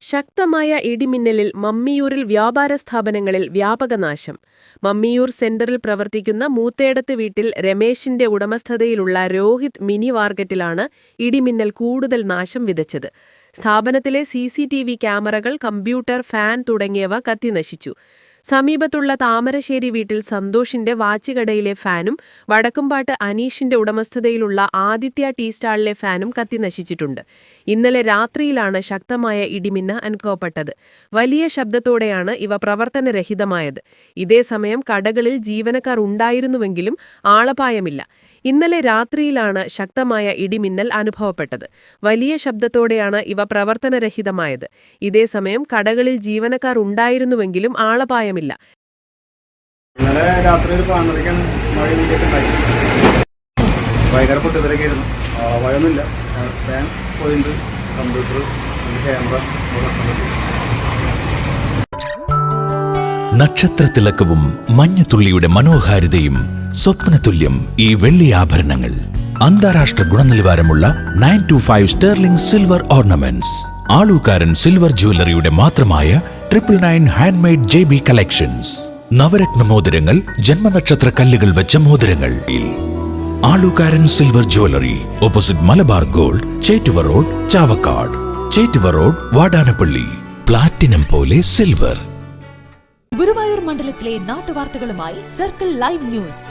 ശക്തമായ ഇടിമിന്നലിൽ മമ്മിയൂരിൽ വ്യാപാര സ്ഥാപനങ്ങളിൽ വ്യാപക നാശം. മമ്മിയൂർ സെന്ററിൽ പ്രവർത്തിക്കുന്ന മൂത്തേടത്ത് വീട്ടിൽ രമേശിന്റെ ഉടമസ്ഥതയിലുള്ള രോഹിത് മിനി മാർക്കറ്റിലാണ് ഇടിമിന്നൽ കൂടുതൽ നാശം വിതച്ചത്. സ്ഥാപനത്തിലെ സി ക്യാമറകൾ കമ്പ്യൂട്ടർ ഫാൻ തുടങ്ങിയവ കത്തിനശിച്ചു സമീപത്തുള്ള താമരശ്ശേരി വീട്ടിൽ സന്തോഷിന്റെ വാച്ചുകടയിലെ ഫാനും വടക്കുംപാട്ട് അനീഷിന്റെ ഉടമസ്ഥതയിലുള്ള ആദിത്യ ടീ സ്റ്റാളിലെ ഫാനും കത്തിനശിച്ചിട്ടുണ്ട് ഇന്നലെ രാത്രിയിലാണ് ശക്തമായ ഇടിമിന്ന അനുഭവപ്പെട്ടത്. വലിയ ശബ്ദത്തോടെയാണ് ഇവ പ്രവർത്തനരഹിതമായത്. ഇതേസമയം കടകളിൽ ജീവനക്കാർ ഉണ്ടായിരുന്നുവെങ്കിലും ആളപായമില്ല. ഇന്നലെ രാത്രിയിലാണ് ശക്തമായ ഇടിമിന്നൽ അനുഭവപ്പെട്ടത്. വലിയ ശബ്ദത്തോടെയാണ് ഇവ പ്രവർത്തനരഹിതമായത്. ഇതേസമയം കടകളിൽ ജീവനക്കാർ ഉണ്ടായിരുന്നുവെങ്കിലും ആളപായമില്ല. ഇന്നലെ രാത്രി ഒരു പതിനൊന്നരയ്ക്കാണ് മഴ ഉണ്ടായി. ഭയങ്കര പൊട്ടിത്തെറിക്കായിരുന്നു മഴയൊന്നുമില്ല. ഫാൻ പോയിന്റ് കമ്പ്യൂട്ടർ ക്യാമറ നക്ഷത്രത്തിളക്കവും മഞ്ഞത്തുള്ളിയുടെ മനോഹാരിതയും സ്വപ്നതുല്യം ഈ വെള്ളി ആഭരണങ്ങൾ. അന്താരാഷ്ട്ര ഗുണനിലവാരമുള്ള nine two five sterling silver ornaments Alukkaran silver ജ്വല്ലറിയുടെ മാത്രമായ triple nine handmade J B collections Navratna മോതിരങ്ങൾ ജന്മനക്ഷത്ര കല്ലുകൾ വെച്ച മോതിരങ്ങൾ. Alukkaran silver jewellery opposite Malabar gold Chettuva road Chavakkad. Chettuva road Vadanappally. Platinum പോലെ സിൽവർ ഗുരുവായൂർ മണ്ഡലത്തിലെ നാട്ടുവാർത്തകളുമായി സർക്കിൾ ലൈവ് ന്യൂസ്